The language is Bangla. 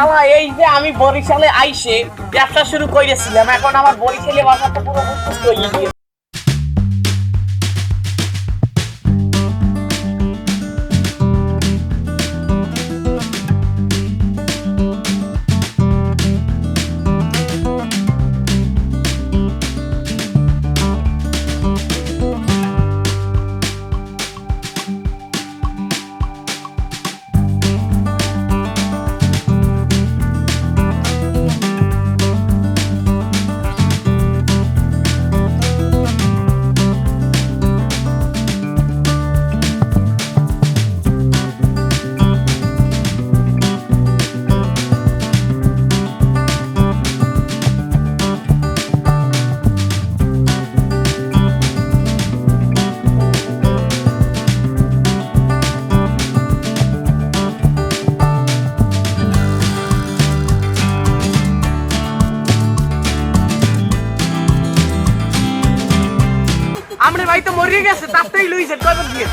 শালা এই যে আমি বরিশালে আইসে ব্যবসা শুরু করেছিলাম এখন আমার বরিশালে বাসাটা পুরো আমরা ভাই তো মরিয়ে গেছে তাতেই লুইছে কয়বার দিয়ে